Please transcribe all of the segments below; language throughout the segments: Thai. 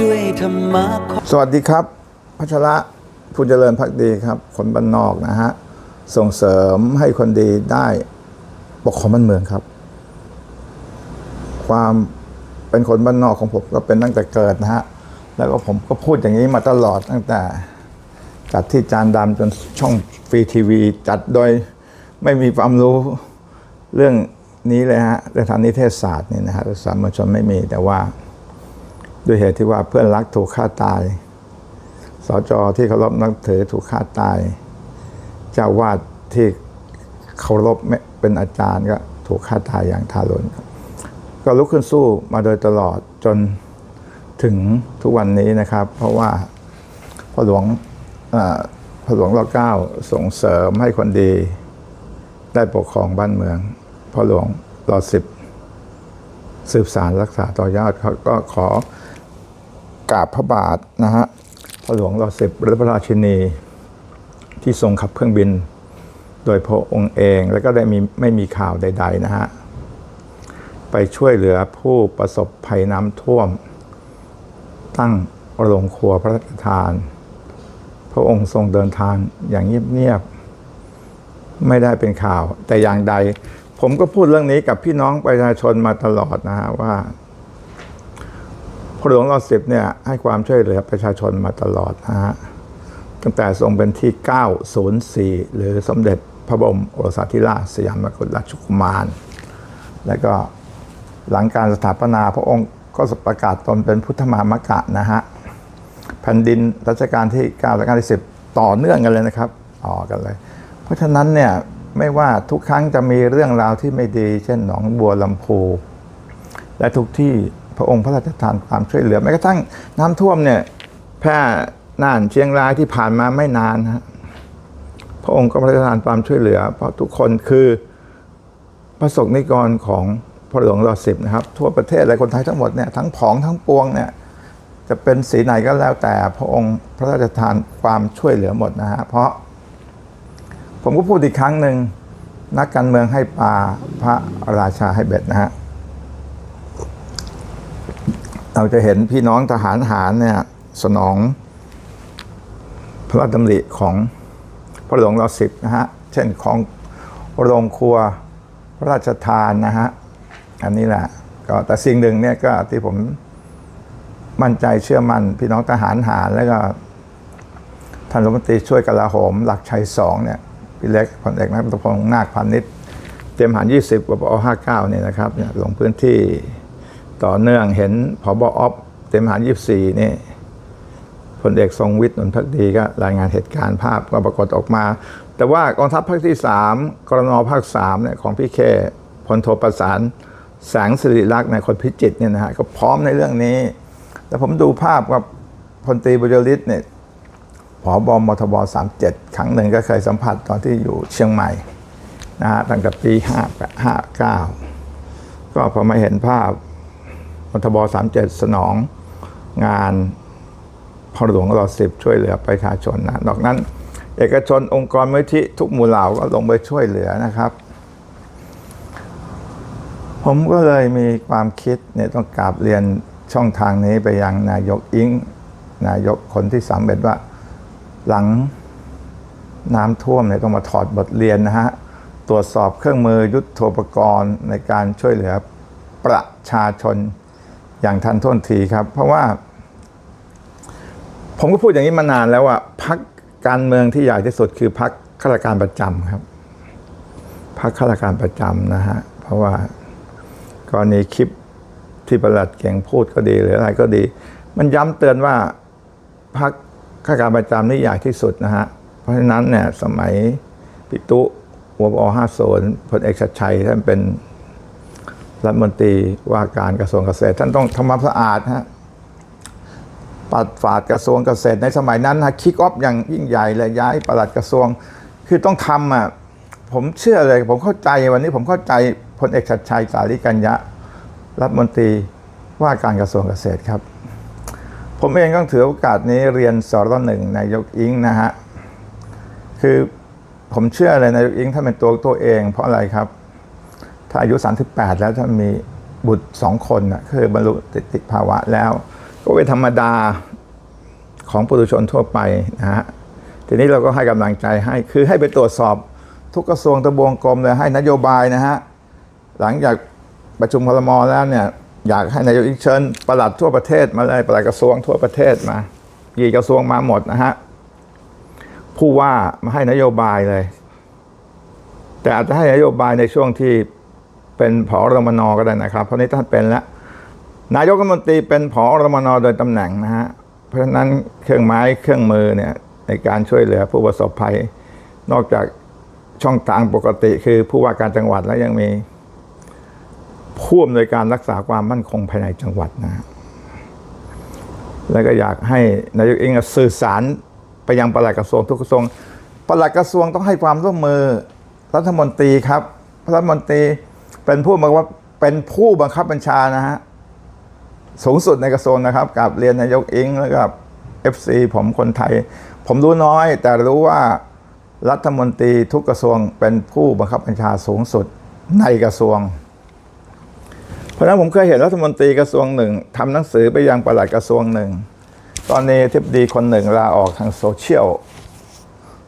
ด้วยธรรมะสวัสดีครับ พัชระผู้เจริญพักดีครับ คนบ้านนอกนะฮะ ส่งเสริมให้คนดีได้ปกครองบ้านเมืองครับ ความเป็นคนบ้านนอกของผมก็เป็นตั้งแต่เกิดนะฮะ แล้วก็ผมก็พูดอย่างนี้มาตลอดตั้งแต่ จัดที่จานดำจนช่องฟรีทีวี จัดโดยไม่มีความรู้เรื่องนี้เลยฮะเรื่องทางนิเทศศาสตร์นี่นะฮะสามัญชนไม่มีแต่ว่า ด้วยเหตุที่ว่าเพื่อนรักถูกฆ่าตาย สจที่เคารพนับถือถูกฆ่าตาย เจ้าวาดที่เคารพเป็นอาจารย์ก็ถูกฆ่าตายอย่างทารุณก็ลุกขึ้นสู้มาโดยตลอดจนถึงทุกวันนี้นะครับ เพราะว่าพ่อหลวงพ่อหลวงรอเก้าส่งเสริมให้คนดีได้ปกครองบ้านเมืองพ่อหลวงรอสิบสืบสารรักษาต่อยอดเขาก็ขอ กราบพระบาทนะฮะพระหลวงรอสิบพระราชินี ที่ทรงขับเครื่องบิน โดยพระองค์เองแล้วก็ได้มีไม่มีข่าวใด ๆ นะฮะ ไปช่วยเหลือผู้ประสบภัยน้ำท่วม ตั้งโรงครัวพระราชทาน พระองค์ทรงเดินทางอย่างเงียบๆไม่ได้เป็นข่าว แต่อย่างใด ผมก็พูดเรื่องนี้กับพี่น้องประชาชนมาตลอดนะฮะว่า พระหลวงรอสิบเนี่ยให้ความช่วยเหลือประชาชนมาตลอดนะฮะตั้งแต่ทรงเป็นที่ 904 หรือสมเด็จพระบรมโอรสาธิราชสยามกุฎราชกุมาร แล้วก็หลังการสถาปนาพระองค์ก็ประกาศตนเป็นพุทธมามกะนะฮะแผ่นดินรัชกาลที่9และรัชกาลที่ 10 ต่อเนื่องกันเลยนะครับต่อกันเลย เพราะฉะนั้นเนี่ยไม่ว่าทุกครั้งจะมีเรื่องราวที่ไม่ดี เช่นหนองบัวลำพูและทุกที่ ระองค์พระราชทานความช่วยเหลือแม้กระทั่งน้ำท่วมเนี่ยแพร่น่านเชียงรายที่ผ่านมาไม่นานฮะพระองค์ก็พระราชทานความช่วยเหลือ เพราะทุกคนคือประสบนิกรของพระหลวงรอสิบนะครับ ทั่วประเทศและคนไทยทั้งหมดเนี่ยทั้งผองทั้งปวงเนี่ยจะเป็นสีไหนก็แล้วแต่พระองค์พระราชทานความช่วยเหลือหมดนะฮะเพราะ ผมก็พูดอีกครั้งหนึ่งนักการเมืองให้ปลาพระราชาให้เบ็ดนะฮะ เราจะเห็นพี่น้องทหารหารเนี่ย สนองพระราชดำริของพระหลวงรอสิบนะฮะ เช่นของโรงครัวพระราชทานนะฮะ อันนี้แหละก็แต่สิ่งหนึ่งเนี่ยก็ที่ผมมั่นใจเชื่อมั่นพี่น้องทหารหารแล้วก็ท่านรัฐมนตรีช่วยกลาโหม หลักชัยสองเนี่ยพี่เล็กพลเอกนัทพงศ์นาคพานิชเตรียมหาร20กับอ59เก้าเนี่ยนะครับลงพื้นที่ ต่อเนื่องเห็นผบออฟเตรียมหาร24นี่พลเอกทรงวิทย์นนทพักดีก็รายงานเหตุการณ์ภาพก็ปรากฏออกมา แต่ว่ากองทัพภาคที่3กรนภาค3เนี่ยของพี่เคพลโทประสานแสงสิริลักษณ์ในคนพิจิตรเนี่ยนะฮะก็พร้อมในเรื่องนี้ แต่ผมดูภาพกับพลตรีบุญยฤทธิ์เนี่ยผอบอมทบ37ครั้งหนึ่งก็เคยสัมผัสตอนที่อยู่เชียงใหม่นะฮะตั้งแต่ปี5 59ก็พอมาเห็นภาพ ทบ37 สนองงานพระหลวงรอสิบช่วยเหลือประชาชนนะนอกนั้น เอกชนองค์กรมูลที่ทุกหมู่เหล่าก็ลงไปช่วยเหลือนะครับ ผมก็เลยมีความคิดเนี่ยต้องกราบเรียนช่องทางนี้ไปยังนายกอิงนายกคนที่สามเบ็ดว่า หลังน้ำท่วมเนี่ยต้องมาถอดบทเรียนนะฮะ ตรวจสอบเครื่องมือยุทธโธปกรณ์ในการช่วยเหลือประชาชน อย่างทันท่วงทีครับ เพราะว่า ผมก็พูดอย่างนี้มานานแล้วว่าพักการเมืองที่ใหญ่ที่สุดคือพักข้าราชการประจำครับพักข้าราชการประจำนะฮะเพราะว่ากรณีคลิปที่ประหลัดเก่งพูดก็ดีหรืออะไรก็ดี มันย้ำเตือนว่าพักข้าราชการประจำนี่ใหญ่ที่สุดนะฮะเพราะฉะนั้นเนี่ยสมัยปิตุวบอห้าโซนพลเอกชัดชัยท่านเป็น รัฐมนตรีว่าการกระทรวงเกษตร ท่านต้องทำความสะอาดฮะปัดฝาดกระทรวงเกษตรในสมัยนั้นนะคิกออฟอย่างยิ่งใหญ่เลยย้ายประหลัดกระทรวง คือต้องทำอะผมเชื่อเลย ผมเข้าใจวันนี้ผมเข้าใจพลเอกชัดชัยสาริกัญญะรัฐมนตรีว่าการกระทรวงเกษตรครับ ผมเองต้องถือโอกาสนี้เรียนสรหนึ่งนายกอิงนะฮะคือผมเชื่อเลยนายกอิงท่านเป็นตัวตัวเอง เพราะอะไรครับ ถ้าอายุ 38 แล้วท่ามีบุตรสองคนนะคือบรรลุติติภาวะแล้ว ก็เป็นธรรมดาของปุถุชนทั่วไปนะฮะทีนี้เราก็ให้กำลังใจให้คือให้ไปตรวจสอบทุกกระทรวงทบวงกรมเลยให้นโยบายนะฮะหลังจากประชุมครมแล้วเนี่ยอยากให้นายกอิงเชิญประหลัดทั่วประเทศมาเลยประหลัดกระทรวงทั่วประเทศมากี่กระทรวงมาหมดนะฮะผู้ว่ามาให้นโยบายเลย แต่อาจจะให้นโยบายในช่วงที่ เป็นผอรมนก็ได้นะครับ เพราะนี้ท่านเป็นแล้ว นายกรัฐมนตรีเป็นผอรมนโดยตำแหน่งนะฮะเพราะฉะนั้นเครื่องไม้เครื่องมือเนี่ยในการช่วยเหลือผู้ประสบภัย นอกจากช่องทางปกติคือผู้ว่าการจังหวัดแล้วยังมีผู้อำนวยการรักษาความมั่นคงภายในจังหวัดนะฮะแล้วก็อยากให้นายกเองสื่อสารไปยังปลัดกระทรวงทุกกระทรวงปลัดกระทรวงต้องให้ความร่วมมือรัฐมนตรีครับรัฐมนตรี เป็นผู้บอกว่าเป็นผู้บังคับบัญชานะฮะสูงสุดในกระทรวงนะครับกับเรียนนายกอิงแล้วกับ FC ผมคนไทย ผมรู้น้อย แต่รู้ว่ารัฐมนตรีทุกกระทรวงเป็นผู้บังคับบัญชาสูงสุดในกระทรวง เพราะฉะนั้นผมเคยเห็นรัฐมนตรีกระทรวงหนึ่งทำหนังสือไปยังปลัดกระทรวงหนึ่ง ตอนนี้ทิบดีคนหนึ่งลาออกทางโซเชียล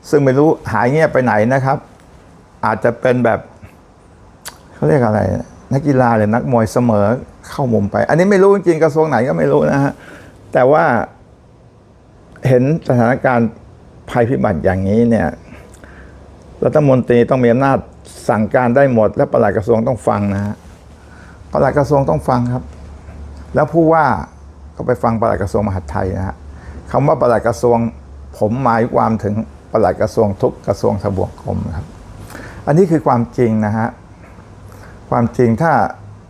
ซึ่งไม่รู้หายเงียบไปไหนนะครับ อาจจะเป็นแบบ เขาเรียกอะไร นักกีฬาหรือนักมวยเสมอเข้ามุมไป อันนี้ไม่รู้จริงกระทรวงไหนก็ไม่รู้นะฮะแต่ว่าเห็นสถานการณ์ภัยพิบัติอย่างนี้เนี่ยรัฐมนตรีต้องมีอำนาจสั่งการได้หมด และประหลัดกระทรวงต้องฟังนะฮะประหลัดกระทรวงต้องฟังครับ แล้วผู้ว่าก็ไปฟังประหลัดกระทรวงมหาดไทยนะฮะคำว่าประหลัดกระทรวงผมหมายความถึงประหลัดกระทรวงทุกกระทรวงทบวงกรมครับ อันนี้คือความจริงนะฮะ ความจริงถ้า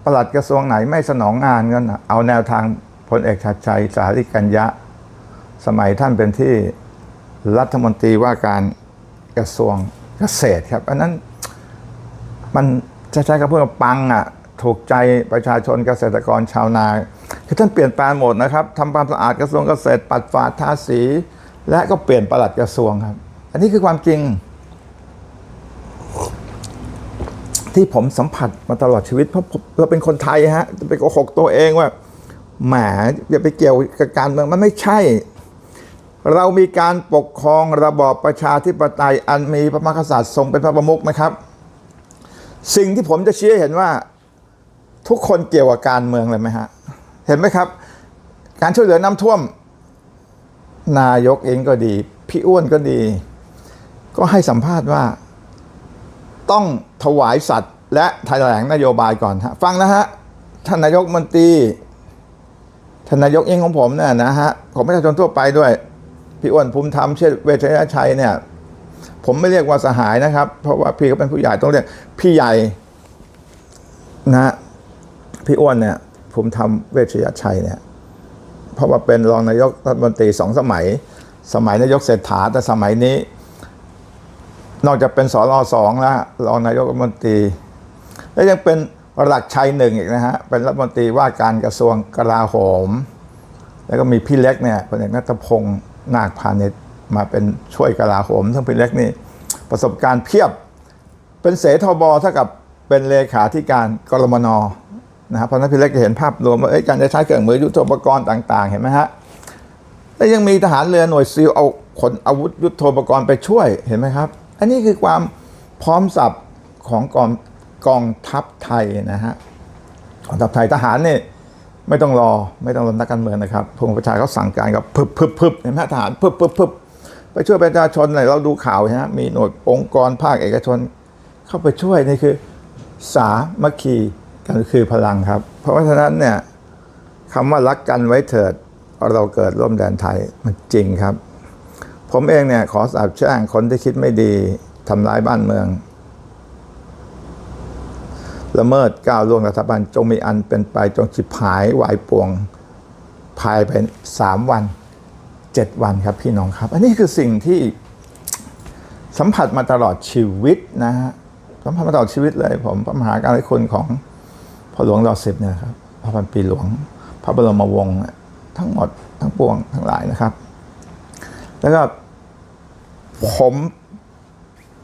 ปลัดกระทรวงไหนไม่สนองงานก็นเอาแนวทางพลเอกชัดชัยสาริกัญญะ สมัยท่านเป็นที่รัฐมนตรีว่าการกระทรวงเกษตรครับ อันนั้นมันจะใช้คำพูดว่าปังอะถูกใจประชาชนเกษตรกรชาวนาคือท่านเปลี่ยนแปลงหมดนะครับทำความสะอาดกระทรวงเกษตรปัดฝาดทาสี และก็เปลี่ยนปลัดกระทรวงครับ อันนี้คือความจริง ที่ผมสัมผัสมาตลอดชีวิตเพราะเราเป็นคนไทยฮะจะไปโกหกตัวเองว่าแหมอย่าไปเกี่ยวกับการเมืองมันไม่ใช่ เรามีการปกครองระบอบประชาธิปไตยอันมีพระมหากษัตริย์ทรงเป็นพระประมุขนะครับ สิ่งที่ผมจะชี้ให้เห็นว่าทุกคนเกี่ยวกับการเมืองเลยไหมฮะ เห็นไหมครับ การช่วยเหลือน้ำท่วม นายกเองก็ดี พี่อ้วนก็ดี ก็ให้สัมภาษณ์ว่าต้อง ถวายสัตว์และแถลงนโยบายก่อนฮะฟังนะฮะท่านนายกมนตรีท่านนายกเองของผมเนี่ยนะฮะของประชาชนทั่วไปด้วยพี่อ้วนภูมิธรรมเชษฐ์เวชยชัยเนี่ยผมไม่เรียกว่าสหายนะครับ เพราะว่าพี่เขาเป็นผู้ใหญ่ต้องเรียกพี่ใหญ่นะฮะพี่อ้วนเนี่ยภูมิธรรมเวชยชัยเนี่ยเพราะว่าเป็นรองนายกรัฐมนตรีสองสมัย สมัยนายกเศรษฐาแต่สมัยนี้ นอกจากเป็นสรสองแล้วรองนายกรัฐมนตรี แล้วยังเป็นหลักชัยหนึ่งอีกนะฮะ เป็นรัฐมนตรีว่าการกระทรวงกลาโหม แล้วก็มีพี่เล็กเนี่ยพลเอกนัทพงศ์นาคพาณิชย์มาเป็นช่วยกลาโหม ทั้งพี่เล็กนี่ประสบการณ์เพียบ เป็นเสทบเท่ากับเป็นเลขาธิการกรมนนะครับเพราะนั้นพี่เล็กจะเห็นภาพรวมว่าการจะใช้เครื่องมือยุทโธปกรณ์ต่าง ๆ เห็นไหมฮะแล้วยังมีทหารเรือหน่วยซีลเอาขนอาวุธยุทโธปกรณ์ไปช่วยเห็นไหมครับ อันนี้คือความพร้อมสับของกองกองทัพไทยนะฮะกองทัพไทยทหารเนี่ยไม่ต้องรอไม่ต้องรอนักการเมืองนะครับพลประชาเขาสั่งการกับพึบพึบพึบเห็นไหมทหารพึบพึบพึบไปช่วยประชาชนเลยเราดูข่าวนะฮะมีหน่วยองค์กรภาคเอกชน เข้าไปช่วยนี่คือสามัคคีกันคือพลังครับ เพราะฉะนั้นเนี่ยคำว่ารักกันไว้เถิด เราเกิดร่วมแดนไทยมันจริงครับ ผมเองเนี่ยขอสาบแช่งคนที่คิดไม่ดีทำร้ายบ้านเมือง ละเมิดก้าวล่วงรัฐบาลจงมีอันเป็นไปจงฉิบหายวายป่วงภายในสามวัน7วันครับพี่น้องครับ อันนี้คือสิ่งที่สัมผัสมาตลอดชีวิตนะฮะสัมผัสมาตลอดชีวิตเลยผมพระมหาการิคุณของพ่อหลวงรอสิบเนี่ยครับพระพันปีหลวง พระบรมวงศ์ทั้งหมดทั้งปวงทั้งหลายนะครับ แล้วก็ ผม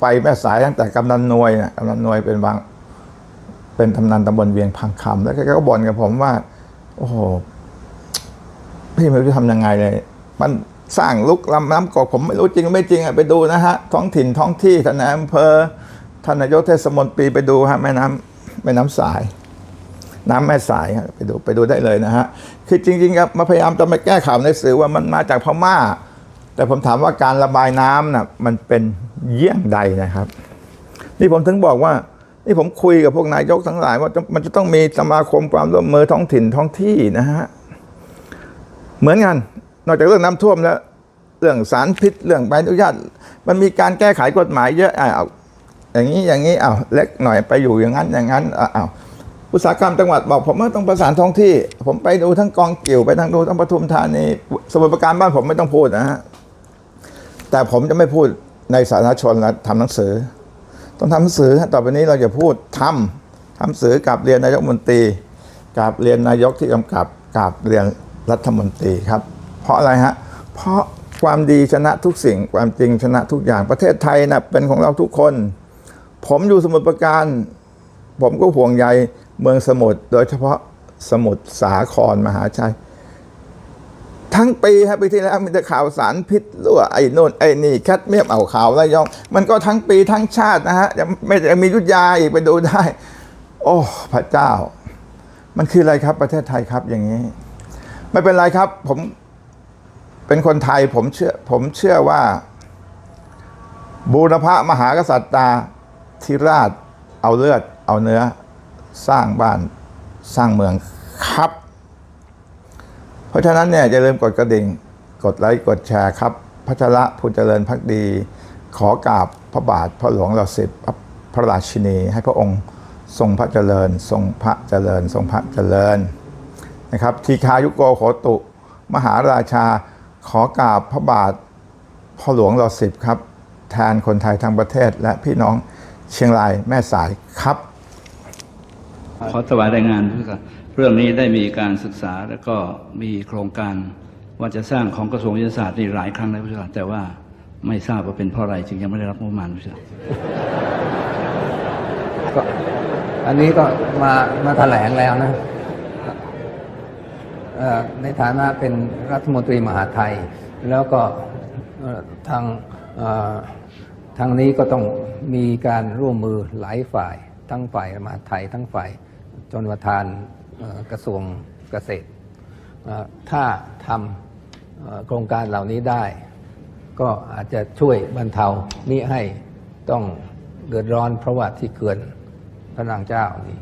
ไปแม่สายตั้งแต่กำนันนวยนะกำนันนวยเป็นบาง เป็นกำนันตำบลเวียงพังคำแล้วแกก็บ่นกับผมว่า โอ้โหพี่ไม่รู้จะทำยังไงเลย มันสร้างลุกลำน้ำกอกผมไม่รู้จริงไม่จริงอะไปดูนะฮะ ท้องถิ่นท้องที่ท่านนายอำเภอท่านนายกเทศมนตรีไปดูฮะแม่น้ำแม่น้ำสาย น้ำแม่สายฮะไปดูไปดูได้เลยนะฮะ คือจริงๆครับมาพยายามจะมาแก้ข่าวในสื่อว่ามันมาจากพม่า แต่ผมถามว่าการระบายน้ำน่ะมันเป็นเยี่ยงใดนะครับ นี่ผมถึงบอกว่า นี่ผมคุยกับพวกนายกทั้งหลาย ว่ามันจะต้องมีสมาคมความร่วมมือท้องถิ่นท้องที่นะฮะเหมือนกันนอกจากเรื่องน้ำท่วมแล้ว เรื่องสารพิษเรื่องใบอนุญาต มันมีการแก้ไขกฎหมายเยอะอะเอาอย่างนี้อย่างนี้เอาวเล็กหน่อยไปอยู่อย่างนั้นอย่างนั้นอะเอาอุตสาหกรรมจังหวัดบอกผมว่าต้องประสานท้องที่ ผมไปดูทั้งกองเกิ่ยวไปทั้งดูทั้งปทุมธานีสมุทรปราการบ้านผมไม่ต้องพูดนะฮะ แต่ผมจะไม่พูดในสาธารณชนและทำหนังสือ ต้องทำหนังสือต่อไปนี้เราจะพูดทำทำหนังสือกับเรียนนายกมนตรีกับเรียนนายกที่กำกับกับเรียนรัฐมนตรีครับ เพราะอะไรฮะเพราะความดีชนะทุกสิ่งความจริงชนะทุกอย่างประเทศไทยนะเป็นของเราทุกคน ผมอยู่สมุทรปราการ ผมก็ห่วงใยเมืองสมุทรโดยเฉพาะสมุทรสาครมหาชัย ทั้งปีครับปีที่แล้วมีแต่ข่าวสารพิษรั่วไอ้โน่นไอ้นี่แคดเมียมเอาข่าวระยอง มันก็ทั้งปีทั้งชาตินะฮะยังไม่ยังมียุทธยาอีกไปดูได้ โอ้พระเจ้า มันคืออะไรครับประเทศไทยครับอย่างนี้ ไม่เป็นไรครับ ผมเป็นคนไทยผมเชื่อผมเชื่อว่า บูรพมหากษัตริย์ตาธิราชเอาเลือด เอาเนื้อสร้างบ้านสร้างเมืองครับ ราะฉะนั้นเนี่ยอย่าลืมกดกระดิ่ง กดไลค์ กดแชร์ครับ พัชระผู้เจริญพักดี ขอกราบพระบาทพระหลวงเราสิบพระราชินี ให้พระองค์ทรงพระเจริญ ทรงพระเจริญ ทรงพระเจริญนะครับ ทีคายุโกโขตุ มหาราชา ขอกราบพระบาทพ่อหลวงเราสิบครับ แทนคนไทยทั้งประเทศและพี่น้องเชียงรายแม่สายครับ ขอถวายรายงานด้วยครับ เรื่องนี้ได้มีการศึกษาแล้วก็มีโครงการว่าจะสร้างของกระทรวงวิทยาศาสตร์นี่หลายครั้งแล้วพี่ครับแต่ว่าไม่ทราบว่าเป็นเพราะอะไรจึงยังไม่ได้รับงบประมาณพี่ครับก็อันนี้ก็มามาแถลงแล้วนะในฐานะเป็นรัฐมนตรีมหาไทย แล้วก็ทางทางนี้ก็ต้องมีการร่วมมือหลายฝ่าย ทั้งฝ่ายมหาไทย ทั้งฝ่ายจนประทาน กระทรวงเกษตร ถ้าทำโครงการเหล่านี้ได้ ก็อาจจะช่วยบรรเทานี้ให้ต้องเดือดร้อนเพราะว่าที่เขื่อนพระนางเจ้านี่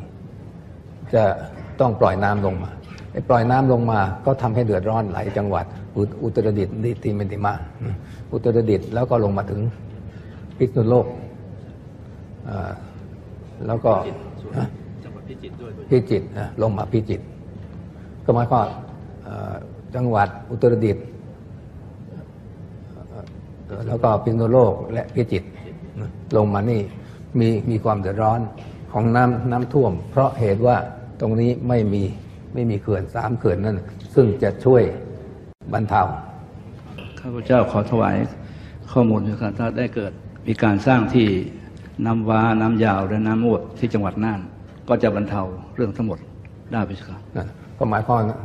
จะต้องปล่อยน้ำลงมาปล่อยน้ำลงมาก็ทำให้เดือดร้อนหลายจังหวัด อุอตรดิตถ์นิติเมติมา อุตรดิตถ์แล้วก็ลงมาถึงพิษณุโลกแล้วก็ พิจิตรนะลงมาพิจิตรก็หมายความว่าเอ่อจังหวัดอุตรดิตถ์เอ่อแล้วก็พิษณุโลกและพิจิตรนะลงมานี่มีมีความเดือดร้อนของน้ำน้ำท่วม เพราะเหตุว่าตรงนี้ไม่มีไม่มีเขื่อนสามเขื่อนนั่นซึ่งจะช่วยบรรเทาข้าพเจ้าขอถวายข้อมูลด้วยครับถ้าได้เกิดมีการสร้างที่น้ำว้าน้ำยาวและน้ำมวดที่จังหวัดน่าน ก็จะบรรเทาเรื่องทั้งหมดได้พี่ครับนะก็หมายความว่า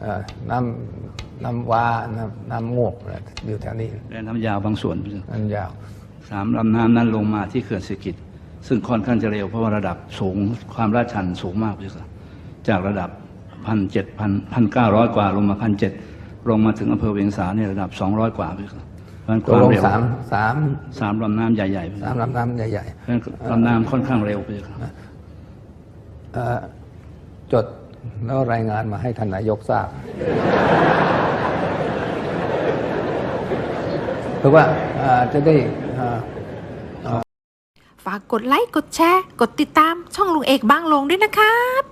เอ่อน้ำน้ำว้าน้ำน้ำงวกนะอยู่แถวนี้และน้ำยาวบางส่วนพี่ครับน้ำยาวสามลำน้ำนั้นลงมาที่เขื่อนสิกิจซึ่งค่อนข้างจะเร็วเพราะว่าระดับสูงความลาดชันสูงมากพี่ครับจากระดับพันเจ็ดพันพันเก้าร้อยกว่าลงมาพันเจ็ดลงมาถึงอำเภอเวียงสาเนี่ยระดับสองร้อยกว่าพี่ครับเพราะฉะนั้นตคกวามลงเร็วสามสามสามลำน้ำใหญ่ๆพี่คสารับมลำน้ำใหญ่เพราะฉะนั้นลำน้ำค่อนข้างเร็วพี่ครับๆเอ่อ จดแล้วรายงานมาให้ท่านนายกทราบเพื่อว่าจะได้ฝากกดไลค์ กดแชร์ กดติดตามช่องลุงเอกบางลงด้วยนะครับ